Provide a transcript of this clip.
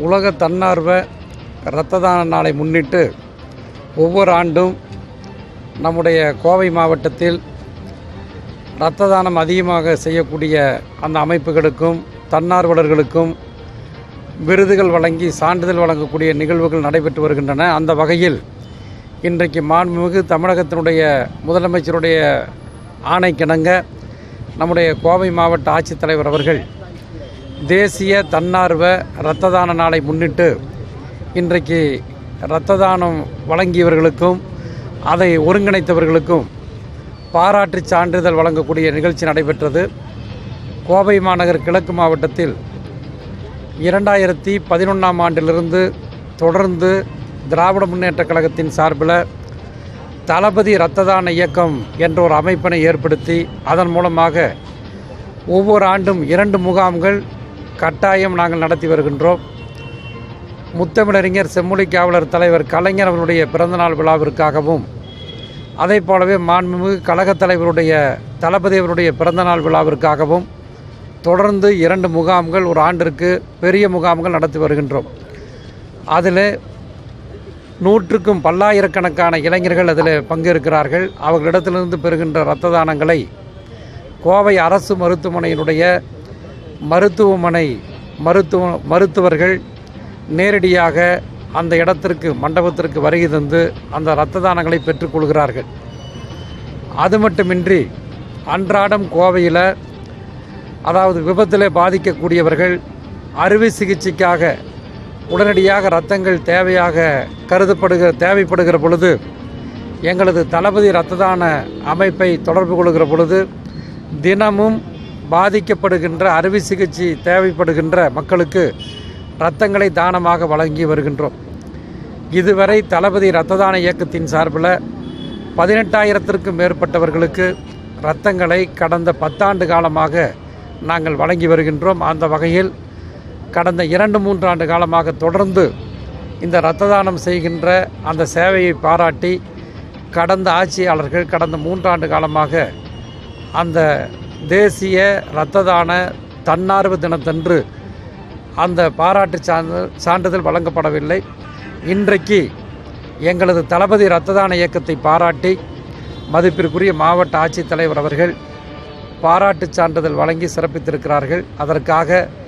உலக தன்னார்வ இரத்த தான நாளை முன்னிட்டு ஒவ்வொரு ஆண்டும் நம்முடைய கோவை மாவட்டத்தில் இரத்த தானம் அதிகமாக செய்யக்கூடிய அந்த அமைப்புகளுக்கும் தன்னார்வலர்களுக்கும் விருதுகள் வழங்கி சான்றிதழ் வழங்கக்கூடிய நிகழ்வுகள் நடைபெற்று வருகின்றன. அந்த வகையில் இன்றைக்கு மாண்புமிகு தமிழகத்தினுடைய முதலமைச்சருடைய ஆணைக்கிணங்க நம்முடைய கோவை மாவட்ட ஆட்சித்தலைவர் அவர்கள் தேசிய தன்னார்வ இரத்த தான நாளை முன்னிட்டு இன்றைக்கு இரத்த தானம் வழங்கியவர்களுக்கும் அதை ஒருங்கிணைத்தவர்களுக்கும் பாராட்டுச் சான்றிதழ் வழங்கக்கூடிய நிகழ்ச்சி நடைபெற்றது. கோவை மாநகர் கிழக்கு மாவட்டத்தில் இரண்டாயிரத்தி பதினொன்றாம் ஆண்டிலிருந்து தொடர்ந்து திராவிட முன்னேற்றக் கழகத்தின் சார்பில் தளபதி இரத்த தான இயக்கம் என்ற ஒரு அமைப்பினை ஏற்படுத்தி அதன் மூலமாக ஒவ்வொரு ஆண்டும் இரண்டு முகாம்கள் கட்டாயம் நாங்கள் நடத்தி வருகின்றோம். முத்தமிழறிஞர் செம்மொழி காவலர் தலைவர் கலைஞர் அவருடைய பிறந்தநாள் விழாவிற்காகவும் அதே போலவே மாண்புமிகு கழகத் தலைவருடைய தளபதி அவருடைய பிறந்தநாள் விழாவிற்காகவும் தொடர்ந்து இரண்டு முகாம்கள் ஒரு ஆண்டிற்கு பெரிய முகாம்கள் நடத்தி வருகின்றோம். அதில் நூற்றுக்கும் பல்லாயிரக்கணக்கான இளைஞர்கள் அதில் பங்கேற்கிறார்கள். அவர்களிடத்திலிருந்து பெறுகின்ற இரத்த தானங்களை கோவை அரசு மருத்துவமனையினுடைய மருத்துவமனை மருத்துவ மருத்துவர்கள் நேரடியாக அந்த இடத்திற்கு மண்டபத்திற்கு வருகை தந்து அந்த இரத்த தானங்களை பெற்றுக்கொள்கிறார்கள் அது மட்டுமின்றி அன்றாடம் கோவையில் அதாவது விபத்தில் பாதிக்கக்கூடியவர்கள் அறுவை சிகிச்சைக்காக உடனடியாக இரத்தங்கள் தேவையாக கருதப்படுகிற தேவைப்படுகிற பொழுது எங்களது தளபதி இரத்த தான அமைப்பை தொடர்பு கொள்கிற பொழுது தினமும் பாதிக்கப்படுகின்ற அறுவை சிகிச்சை தேவைப்படுகின்ற மக்களுக்கு இரத்தங்களை தானமாக வழங்கி வருகின்றோம். இதுவரை தளபதி இரத்த தான இயக்கத்தின் சார்பில் பதினெட்டாயிரத்திற்கும் மேற்பட்டவர்களுக்கு இரத்தங்களை கடந்த பத்தாண்டு காலமாக நாங்கள் வழங்கி வருகின்றோம். அந்த வகையில் கடந்த இரண்டு மூன்று ஆண்டு காலமாக தொடர்ந்து இந்த இரத்த தானம் செய்கின்ற அந்த சேவையை பாராட்டி கடந்த ஆட்சியாளர்கள் கடந்த மூன்றாண்டு காலமாக அந்த தேசிய இரத்த தான தன்னார்வ தினத்தன்று அந்த பாராட்டு சான்று சான்றிதழ் வழங்கப்படவில்லை. இன்றைக்கு எங்களது தளபதி இரத்த தான இயக்கத்தை பாராட்டி மதிப்பிற்குரிய மாவட்ட ஆட்சித்தலைவர் அவர்கள் பாராட்டுச் சான்றிதழ் வழங்கி சிறப்பித்திருக்கிறார்கள். அதற்காக